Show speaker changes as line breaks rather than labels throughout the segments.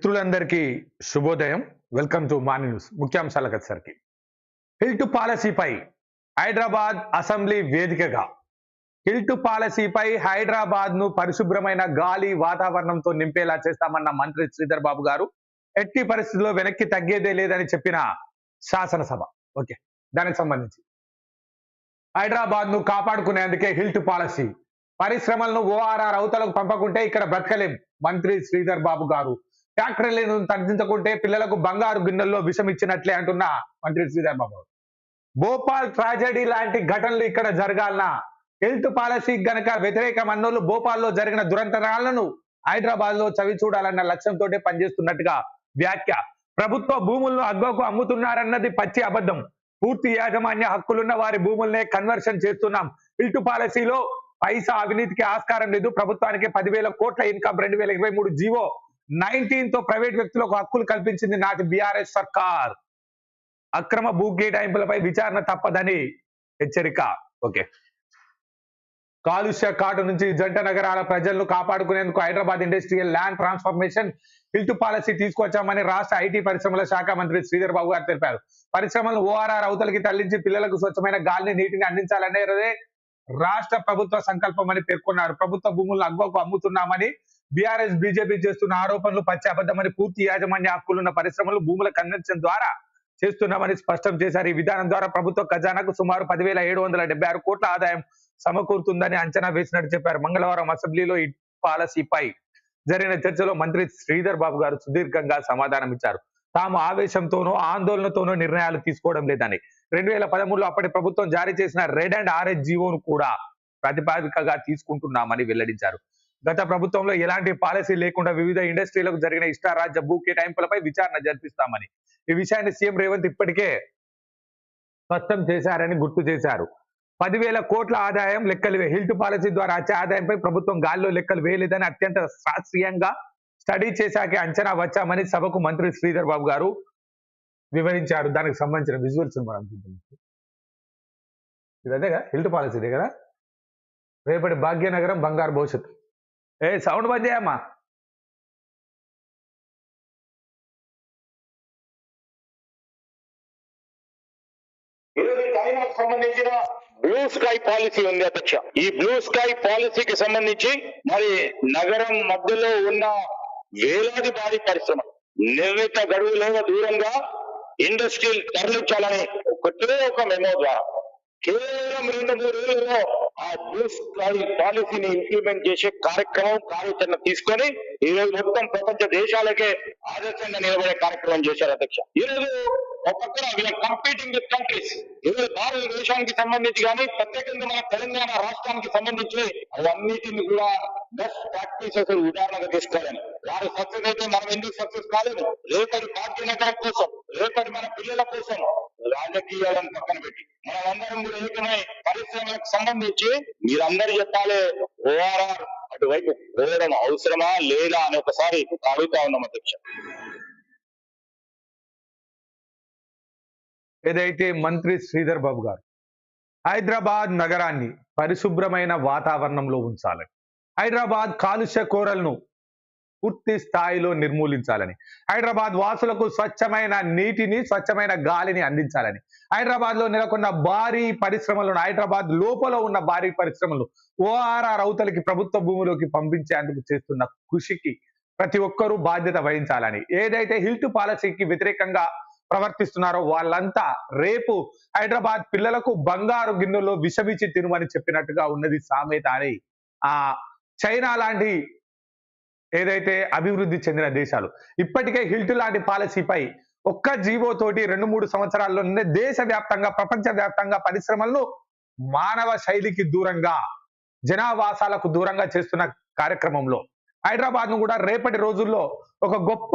మిత్రులందరికీ శుభోదయం. Welcome to morning news. ముఖ్యాంశాలకు వచ్చేసరికి హిల్ట్ పాలసీపై హైదరాబాద్ అసెంబ్లీ వేదికగా. హిల్ట్ పాలసీపై హైదరాబాద్ను పరిశుభ్రమైన గాలి వాతావరణంతో నింపేలా చేస్తామన్న మంత్రి శ్రీధర్ బాబు గారు ఎట్టి పరిస్థితుల్లో వెనక్కి తగ్గేదే లేదని చెప్పిన శాసనసభ. ఓకే దానికి సంబంధించి. హైదరాబాద్ను కాపాడుకునేందుకే హిల్ట్ పాలసీ. పరిశ్రమలను ఓఆర్ఆర్ అవతలకు పంపకుంటే ఇక్కడ బ్రతకలేం మంత్రి శ్రీధర్ బాబు గారు. ఫ్యాక్టరీలను తగ్గించకుంటే పిల్లలకు బంగారు గిన్నెల్లో విషం ఇచ్చినట్లే అంటున్న మంత్రి శ్రీరామబాబు భోపాల్ ట్రాజడీ లాంటి ఘటనలు ఇక్కడ జరగాలనా? హెల్త్ పాలసీ గనక వ్యతిరేకం అన్నోళ్ళు భోపాల్లో జరిగిన దురంతరాలను హైదరాబాద్లో చవి చూడాలన్న లక్ష్యంతో పనిచేస్తున్నట్టుగా వ్యాఖ్య. ప్రభుత్వ భూములను అగ్గోకు అమ్ముతున్నారన్నది పచ్చి అబద్ధం. పూర్తి యాజమాన్య హక్కులున్న వారి భూముల్నే కన్వర్షన్ చేస్తున్నాం. హిల్ట్ పాలసీలో పైసా అవినీతికి ఆస్కారం లేదు. ప్రభుత్వానికి పదివేల కోట్ల ఇన్కమ్ రెండు వేల ఇరవై మూడు జీవో నైన్టీన్తో ప్రైవేట్ వ్యక్తులకు హక్కులు కల్పించింది నాటి బీఆర్ఎస్ సర్కార్. అక్రమ భూ కేటాయింపులపై విచారణ తప్పదని హెచ్చరిక. ఓకే. కాలుష్య కాటు నుంచి జంట నగరాల ప్రజలను కాపాడుకునేందుకు Hyderabad industrial land transformation HILT policy తీసుకొచ్చామని రాష్ట్ర ఐటీ పరిశ్రమల శాఖ మంత్రి శ్రీధర్ బాబు గారు తెలిపారు. పరిశ్రమలను ఓఆర్ఆర్ అవతలకి తరలించి పిల్లలకు స్వచ్ఛమైన గాలిని నీటిని అందించాలనేదే రాష్ట్ర ప్రభుత్వ సంకల్పం అని పేర్కొన్నారు. ప్రభుత్వ భూములను అగ్వకు అమ్ముతున్నామని బీఆర్ఎస్ బీజేపీ చేస్తున్న ఆరోపణలు పచ్చి పూర్తి యాజమాన్య హక్కులున్న పరిశ్రమలు భూముల కన్వెన్షన్ ద్వారా చేస్తున్నామని స్పష్టం చేశారు. ఈ విధానం ద్వారా ప్రభుత్వ ఖజానాకు సుమారు పదివేల ఏడు వందల డెబ్బై ఆరు కోట్ల ఆదాయం సమకూరుతుందని అంచనా వేసినట్టు చెప్పారు. మంగళవారం అసెంబ్లీలో ఈ పాలసీపై జరిగిన చర్చలో మంత్రి శ్రీధర్ బాబు గారు సుదీర్ఘంగా సమాధానం ఇచ్చారు. తాము ఆవేశంతోనో ఆందోళనతోనో నిర్ణయాలు తీసుకోవడం లేదని. రెండు వేల పదమూడులో అప్పటి ప్రభుత్వం జారీ చేసిన రెడ్ అండ్ ఆరెంజ్ జీవోను కూడా ప్రాతిపాదికగా తీసుకుంటున్నామని వెల్లడించారు. గత ప్రభుత్వంలో ఎలాంటి పాలసీ లేకుండా వివిధ ఇండస్ట్రీలకు జరిగిన ఇష్టారాజ్య భూ కేటాయింపులపై విచారణ జరిపిస్తామని. ఈ విషయాన్ని సీఎం రేవంత్ ఇప్పటికే స్పష్టం చేశారని గుర్తు చేశారు. పదివేల కోట్ల ఆదాయం లెక్కలు హిల్ట్ పాలసీ ద్వారా వచ్చే ఆదాయంపై ప్రభుత్వం గాల్లో లెక్కలు వేయలేదని అత్యంత శాస్త్రీయంగా స్టడీ చేశాకే అంచనా వచ్చామని సభకు మంత్రి శ్రీధర్ బాబు గారు వివరించారు. దానికి సంబంధించిన విజువల్స్ మనం చూద్దాం. హిల్ట్ పాలసీ కదా? రేపటి భాగ్యనగరం బంగారు భవిష్యత్తు. ఏ సౌండ్ బంద్ చేయమ్మా.
సంబంధించిన బ్లూ స్కై పాలసీ ఉంది అధ్యక్ష. ఈ బ్లూ స్కై పాలసీకి సంబంధించి మరి నగరం మధ్యలో ఉన్న వేలాది భారీ పరిశ్రమ నిర్ణీత గడువులో దూరంగా ఇండస్ట్రియల్ తరలించాలని ఒకటే ఒక మెమో ద్వారా కేవలం రెండు మూడు రోజుల్లో ఆ బ్లూ స్కై పాలసీని ఇంప్లిమెంట్ చేసే కార్యక్రమం కార్యాచరణ తీసుకొని ఈ రోజు మొత్తం ప్రపంచ దేశాలకే ఆదర్శంగా నిలబడే కార్యక్రమం చేశారు అధ్యక్ష. ఈ రోజు ఒక పక్కన వీఆర్ కంపీటింగ్ విత్ కంట్రీస్ ఈరోజు భారతదేశానికి సంబంధించి కానీ ప్రత్యేకంగా మన తెలంగాణ రాష్ట్రానికి సంబంధించి అవన్నిటిని కూడా బెస్ట్ ప్రాక్టీసెస్ ఉదాహరణగా తీసుకోవాలని వారు సక్సెస్ అయితే మనం ఎందుకు సక్సెస్ కాలేదు రేపటి భాగ్యనగరం కోసం రేపటి మన పిల్లల కోసం రాజకీయాలను పక్కన పెట్టి. మనమందరం కూడా ఏకమై పరిశ్రమలకు సంబంధించి మీరందరూ చెప్పాలి ఓఆర్ఆర్ అటువైపు పోవడం అవసరమా లేదా అని ఒకసారి అడుగుతా ఉన్నాం అధ్యక్ష.
ఏదైతే మంత్రి శ్రీధర్ బాబు గారు హైదరాబాద్ నగరాన్ని పరిశుభ్రమైన వాతావరణంలో ఉంచాలని హైదరాబాద్ కాలుష్య కోరలను పూర్తి స్థాయిలో నిర్మూలించాలని. హైదరాబాద్ వాసులకు స్వచ్ఛమైన నీటిని స్వచ్ఛమైన గాలిని అందించాలని. హైదరాబాద్లో నెలకొన్న భారీ పరిశ్రమలను హైదరాబాద్ లోపల ఉన్న భారీ పరిశ్రమలు ఓఆర్ఆర్ అవతలకి ప్రభుత్వ భూమిలోకి పంపించేందుకు చేస్తున్న కృషికి ప్రతి ఒక్కరూ బాధ్యత వహించాలని. ఏదైతే హిల్ట్ పాలసీకి వ్యతిరేకంగా ప్రవర్తిస్తున్నారో వాళ్ళంతా రేపు హైదరాబాద్ పిల్లలకు బంగారు గిన్నెలో విషమిచ్చి తినమని చెప్పినట్టుగా ఉన్నది సామెత అని ఆ చైనా లాంటి ఏదైతే అభివృద్ధి చెందిన దేశాలు. ఇప్పటికే హిల్ట్ లాంటి పాలసీపై ఒక్క జీవో తోటి రెండు మూడు సంవత్సరాల్లోనే దేశవ్యాప్తంగా ప్రపంచ వ్యాప్తంగా పరిశ్రమలను మానవ శైలికి దూరంగా జనావాసాలకు దూరంగా చేస్తున్న కార్యక్రమంలో. హైదరాబాద్ను కూడా రేపటి రోజుల్లో ఒక గొప్ప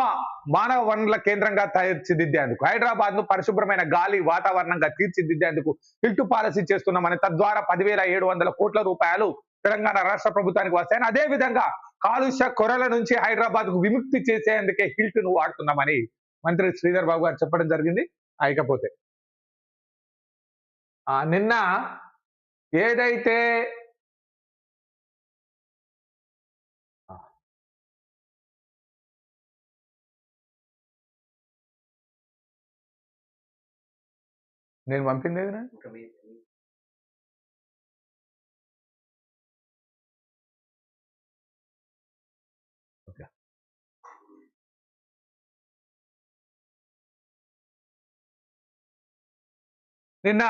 మానవ వనరుల కేంద్రంగా తీర్చిదిద్దేందుకు హైదరాబాద్ను పరిశుభ్రమైన గాలి వాతావరణంగా తీర్చిదిద్దేందుకు హిల్ట్ పాలసీ చేస్తున్నామని తద్వారా పదివేల ఏడు వందల కోట్ల రూపాయలు తెలంగాణ రాష్ట్ర ప్రభుత్వానికి వస్తాయని అదే విధంగా కాలుష్య కొరల నుంచి హైదరాబాద్కు విముక్తి చేసేందుకే హిల్ట్ను వాడుతున్నామని మంత్రి శ్రీధర్ బాబు గారు చెప్పడం జరిగింది. అయికపోతే నిన్న ఏదైతే నేను పంపింది నిన్న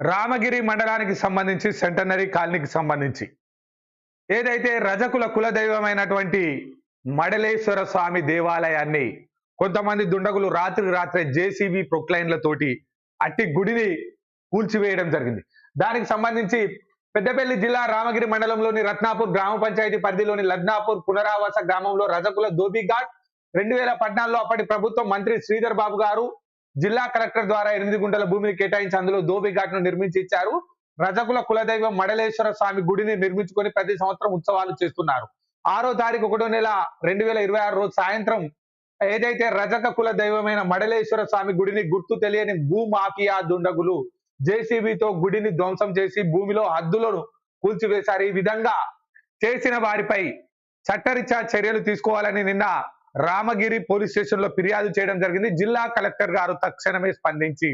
రామగిరి మండలానికి సంబంధించి సెంటనరీ కాలనీకి సంబంధించి ఏదైతే రజకుల కులదైవమైనటువంటి మడలేశ్వర స్వామి దేవాలయాన్ని కొంతమంది దుండగులు రాత్రి రాత్రే జేసీబీ ప్రొక్లైన్లతోటి అట్టి గుడిని కూల్చివేయడం జరిగింది. దానికి సంబంధించి పెద్దపల్లి జిల్లా రామగిరి మండలంలోని రత్నాపూర్ గ్రామ పంచాయతీ పరిధిలోని లగ్నాపూర్ పునరావాస గ్రామంలో రజకుల దోబిఘాట్ రెండు వేల పద్నాలుగులో అప్పటి ప్రభుత్వం మంత్రి శ్రీధర్ బాబు గారు జిల్లా కలెక్టర్ ద్వారా ఎనిమిది గుంటల భూమిని కేటాయించి అందులో దోబిఘాట్ ఘాట్ను నిర్మించి ఇచ్చారు. రజకుల కులదైవం మడలేశ్వర స్వామి గుడిని నిర్మించుకొని ప్రతి సంవత్సరం ఉత్సవాలు చేస్తున్నారు. ఆరో తారీఖు ఒకటో నెల రెండు వేల ఇరవై ఆరు రోజు సాయంత్రం ఏదైతే రజక కుల దైవమైన మడలేశ్వర స్వామి గుడిని గుర్తు తెలియని భూమాఫియా దుండగులు జేసీబీతో గుడిని ధ్వంసం చేసి భూమిలో హద్దులను కూల్చివేశారు. ఈ విధంగా చేసిన వారిపై చట్టరీత్యా చర్యలు తీసుకోవాలని నిన్న రామగిరి పోలీస్ స్టేషన్లో ఫిర్యాదు చేయడం జరిగింది. జిల్లా కలెక్టర్ గారు తక్షణమే స్పందించి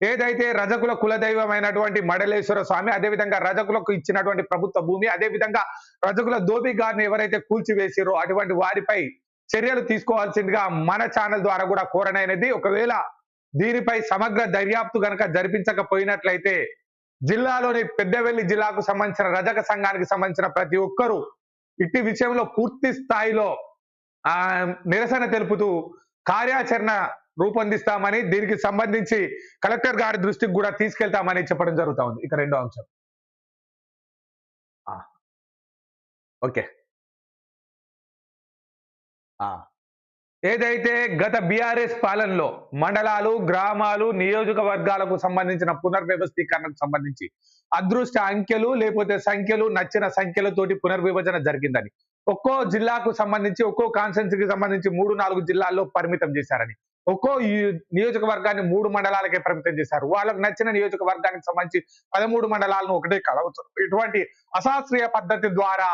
ఏదైతే రజకుల కులదైవమైనటువంటి మడలేశ్వర స్వామి అదేవిధంగా రజకులకు ఇచ్చినటువంటి ప్రభుత్వ భూమి అదేవిధంగా రజకుల దోబి గారిని ఎవరైతే కూల్చివేసిరో అటువంటి వారిపై చర్యలు తీసుకోవాల్సిందిగా మన ఛానల్ ద్వారా కూడా కోరనైనది. ఒకవేళ దీనిపై సమగ్ర దర్యాప్తు గనక జరిపించకపోయినట్లయితే జిల్లాలోని పెద్దవెల్లి జిల్లాకు సంబంధించిన రజక సంఘానికి సంబంధించిన ప్రతి ఒక్కరూ ఇట్టి విషయంలో పూర్తి స్థాయిలో ఆ నిరసన తెలుపుతూ కార్యాచరణ రూపొందిస్తామని దీనికి సంబంధించి కలెక్టర్ గారి దృష్టికి కూడా తీసుకెళ్తామని చెప్పడం జరుగుతా ఉంది. ఇక రెండో అంశం. ఆ. ఓకే. ఏదైతే గత బీఆర్ఎస్ పాలనలో మండలాలు గ్రామాలు నియోజకవర్గాలకు సంబంధించిన పునర్వ్యవస్థీకరణకు సంబంధించి అదృష్ట అంకెలు లేకపోతే సంఖ్యలు నచ్చిన సంఖ్యలతోటి పునర్విభజన జరిగిందని ఒక్కో జిల్లాకు సంబంధించి ఒక్కో కాన్స్టెన్సీకి సంబంధించి మూడు నాలుగు జిల్లాల్లో పరిమితం చేశారని. ఒక్కో నియోజకవర్గాన్ని మూడు మండలాలకే పరిమితం చేశారు. వాళ్ళకు నచ్చిన నియోజకవర్గానికి సంబంధించి పదమూడు మండలాలను ఒకటే కలవచ్చు. ఇటువంటి అశాస్త్రీయ పద్ధతి ద్వారా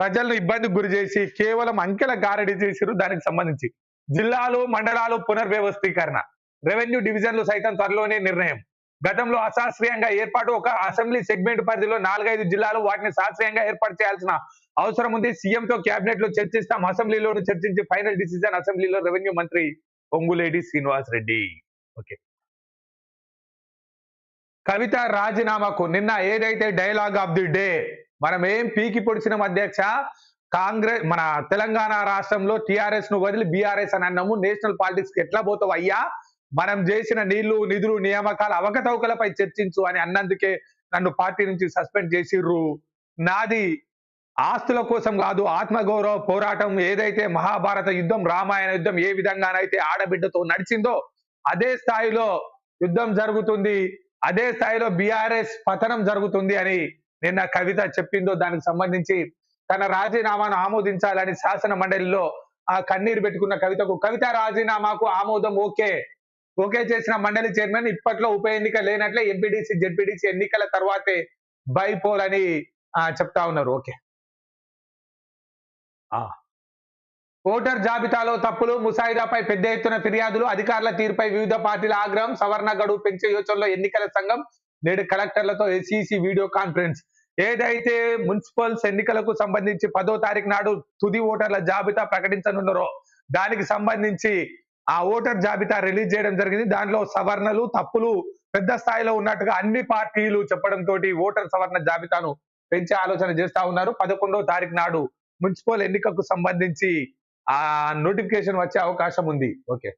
ప్రజలను ఇబ్బందికి గురి చేసి కేవలం అంకెల గారడి చేసిరు దానికి సంబంధించి. జిల్లాలు మండలాలు పునర్వ్యవస్థీకరణ. రెవెన్యూ డివిజన్లు సైతం త్వరలోనే నిర్ణయం. గతంలో అశాస్త్రీయంగా ఏర్పాటు ఒక అసెంబ్లీ సెగ్మెంట్ పరిధిలో నాలుగైదు జిల్లాలు వాటిని శాస్త్రీయంగా ఏర్పాటు చేయాల్సిన అవసరం ఉంది. సీఎంతో కేబినెట్లో చర్చిస్తాం. అసెంబ్లీలోను చర్చించి ఫైనల్ డిసిజన్ అసెంబ్లీలో రెవెన్యూ మంత్రి పొంగులేటి శ్రీనివాస్ రెడ్డి ఓకే. కవిత రాజీనామాకు నిన్న ఏదైతే డైలాగ్ ఆఫ్ ది డే మనం ఏం పీకి పొడిచిన అధ్యక్ష? కాంగ్రెస్ మన తెలంగాణ రాష్ట్రంలో టిఆర్ఎస్ను వదిలి బీఆర్ఎస్ అని అన్నాము. నేషనల్ పాలిటిక్స్కి ఎట్లా పోతావు అయ్యా? మనం చేసిన నీళ్ళు నిధులు నియామకాల అవకతవకలపై చర్చించు అని అన్నందుకే నన్ను పార్టీ నుంచి సస్పెండ్ చేసిర్రు. నాది ఆస్తుల కోసం కాదు ఆత్మగౌరవ పోరాటం ఏదైతే మహాభారత యుద్ధం రామాయణ యుద్ధం ఏ విధంగానైతే ఆడబిడ్డతో నడిచిందో అదే స్థాయిలో యుద్ధం జరుగుతుంది. అదే స్థాయిలో బీఆర్ఎస్ పతనం జరుగుతుంది అని నిన్న కవిత చెప్పిందో దానికి సంబంధించి తన రాజీనామాను ఆమోదించాలని శాసన మండలిలో ఆ కన్నీరు పెట్టుకున్న కవితకు కవిత రాజీనామాకు ఆమోదం ఓకే. ఓకే చేసిన మండలి చైర్మన్ ఇప్పట్లో ఉప ఎన్నిక లేనట్లే ఎంపీడీసీ జెడ్పీడీసీ ఎన్నికల తర్వాతే బైపోల్ అని చెప్తా ఉన్నారు. ఓకే. ఓటర్ జాబితాలో తప్పులు ముసాయిదాపై పెద్ద ఎత్తున ఫిర్యాదులు అధికారుల తీరుపై వివిధ పార్టీల ఆగ్రహం సవరణ గడువు పెంచే యోచనలో ఎన్నికల సంఘం నేడు కలెక్టర్లతో ఎస్ఈసి వీడియో కాన్ఫరెన్స్. ఏదైతే మున్సిపల్స్ ఎన్నికలకు సంబంధించి పదో తారీఖు నాడు తుది ఓటర్ల జాబితా ప్రకటించనున్నారో దానికి సంబంధించి ఆ ఓటర్ జాబితా రిలీజ్ చేయడం జరిగింది. దాంట్లో సవరణలు తప్పులు పెద్ద స్థాయిలో ఉన్నట్టుగా అన్ని పార్టీలు చెప్పడం తోటి ఓటర్ సవరణ జాబితాను పెంచే ఆలోచన చేస్తా ఉన్నారు. పదకొండవ తారీఖు నాడు మున్సిపల్ ఎన్నికకు సంబంధించి ఆ నోటిఫికేషన్ వచ్చే అవకాశం ఉంది. ఓకే.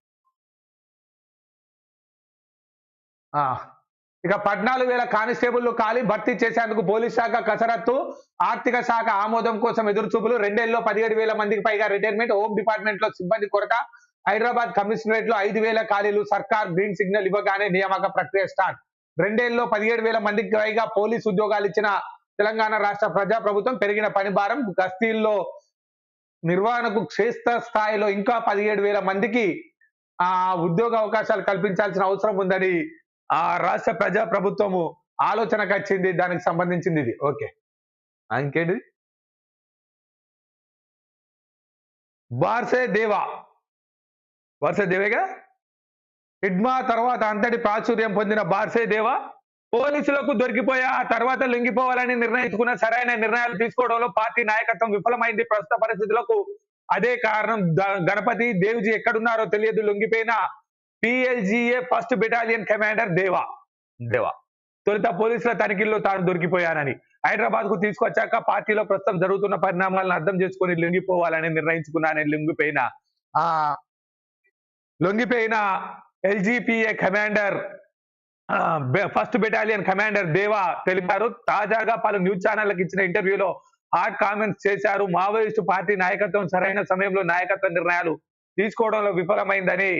ఆ. ఇక పద్నాలుగు వేల కానిస్టేబుల్ ఖాళీ భర్తీ చేసేందుకు పోలీస్ శాఖ కసరత్తు ఆర్థిక శాఖ ఆమోదం కోసం ఎదురుచూపులు రెండేళ్ళలో పదిహేడు వేల మందికి పైగా రిటైర్మెంట్ హోమ్ డిపార్ట్మెంట్లో సిబ్బంది కొరత హైదరాబాద్ కమిషనరేట్లో ఐదు వేల ఖాళీలు సర్కార్ గ్రీన్ సిగ్నల్ ఇవ్వగానే నియామక ప్రక్రియ స్టార్ట్. రెండేళ్ళలో పదిహేడు వేల మందికి పైగా పోలీస్ ఉద్యోగాలు ఇచ్చిన తెలంగాణ రాష్ట్ర ప్రజా ప్రభుత్వం పెరిగిన పని భారం గస్తీల్లో నిర్వహణకు క్షేత్ర స్థాయిలో ఇంకా పదిహేడు వేల మందికి ఆ ఉద్యోగ అవకాశాలు కల్పించాల్సిన అవసరం ఉందని ఆ రాష్ట్ర ప్రజా ప్రభుత్వము ఆలోచనకు వచ్చింది. దానికి సంబంధించింది ఇది. ఓకే. ఇంకేంటి వార్సే దేవా. వరుసదేవేగా దేవేగా? తర్వాత అంతటి ప్రాచుర్యం పొందిన బార్సేదేవ పోలీసులకు దొరికిపోయా ఆ తర్వాత లొంగిపోవాలని నిర్ణయించుకున్న సరైన నిర్ణయాలు తీసుకోవడంలో పార్టీ నాయకత్వం విఫలమైంది. ప్రస్తుత పరిస్థితులకు అదే కారణం. గణపతి దేవ్జీ ఎక్కడున్నారో తెలియదు. లొంగిపోయిన PLGA first battalion commander Deva? Deva. తొలుత పోలీసుల తనిఖీల్లో తాను దొరికిపోయానని. హైదరాబాద్కు తీసుకొచ్చాక పార్టీలో ప్రస్తుతం జరుగుతున్న పరిణామాలను అర్థం చేసుకుని లొంగిపోవాలని నిర్ణయించుకున్నానని లొంగిపోయిన ఆ లొంగిపోయిన LGPA commander first battalion commander Deva తెలిపారు. తాజాగా పలు న్యూస్ ఛానళ్ళకు ఇచ్చిన ఇంటర్వ్యూలో హాట్ కామెంట్స్ చేశారు. మావోయిస్టు పార్టీ నాయకత్వం సరైన సమయంలో నాయకత్వ నిర్ణయాలు తీసుకోవడంలో విఫలమైందని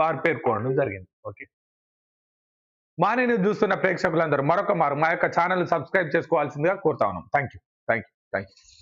వారు పేర్కొనడం జరిగింది. ఓకే. మానేని చూస్తున్న ప్రేక్షకులందరూ మరొక మారు మా యొక్క ఛానల్ సబ్స్క్రైబ్ చేసుకోవాల్సిందిగా కోరుతా ఉన్నాం. Thank you thank you thank you